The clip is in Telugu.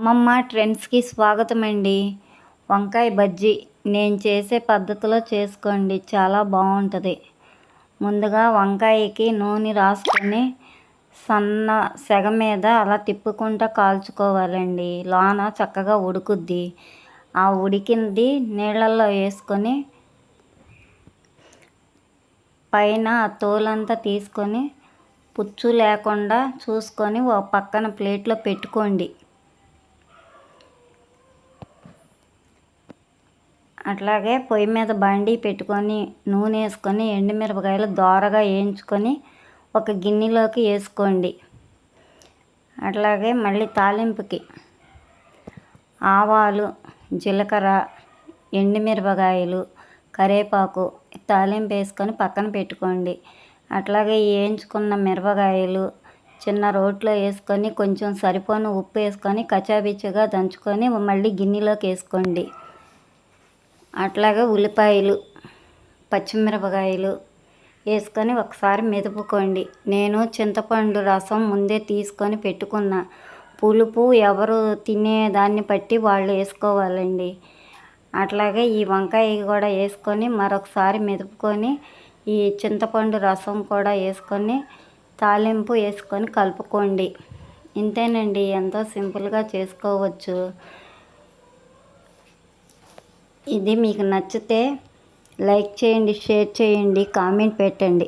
అమ్మమ్మ ట్రెండ్స్కి స్వాగతం అండి వంకాయ బజ్జీ నేను చేసే పద్ధతిలో చేసుకోండి చాలా బాగుంటుంది ముందుగా వంకాయకి నూనె రాసుకొని సన్న సెగ మీద అలా తిప్పుకుంటా కాల్చుకోవాలండి. లోన చక్కగా ఉడుకుద్ది. ఆ ఉడికింది నీళ్ళల్లో వేసుకొని పైన ఆ తోలంతా తీసుకొని పుచ్చు లేకుండా చూసుకొని ఒక పక్కన ప్లేట్లో పెట్టుకోండి. అట్లాగే పొయ్యి మీద బండి పెట్టుకొని నూనె వేసుకొని ఎండుమిరపకాయలు దోరగా వేయించుకొని ఒక గిన్నెలోకి వేసుకోండి. అట్లాగే మళ్ళీ తాలింపుకి ఆవాలు జీలకర్ర ఎండుమిరపకాయలు కరివేపాకు తాలింపు వేసుకొని పక్కన పెట్టుకోండి. అట్లాగే వేయించుకున్న మిరపకాయలు చిన్న రోట్లో వేసుకొని కొంచెం సరిపోని ఉప్పు వేసుకొని కచాబిచ్చగా దంచుకొని మళ్ళీ గిన్నెలోకి వేసుకోండి. అట్లాగే ఉల్లిపాయలు పచ్చిమిరపకాయలు వేసుకొని ఒకసారి మెదుపుకోండి. నేను చింతపండు రసం ముందే తీసుకొని పెట్టుకున్న. పులుపు ఎవరు తినే దాన్ని బట్టి వాళ్ళు వేసుకోవాలండి. అట్లాగే ఈ వంకాయ కూడా వేసుకొని మరొకసారి మెదుపుకొని ఈ చింతపండు రసం కూడా వేసుకొని తాలింపు వేసుకొని కలుపుకోండి. ఇంతేనండి ఎంతో సింపుల్గా చేసుకోవచ్చు. ఇది మీకు నచ్చితే లైక్ చేయండి షేర్ చేయండి కామెంట్ పెట్టండి.